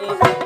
네.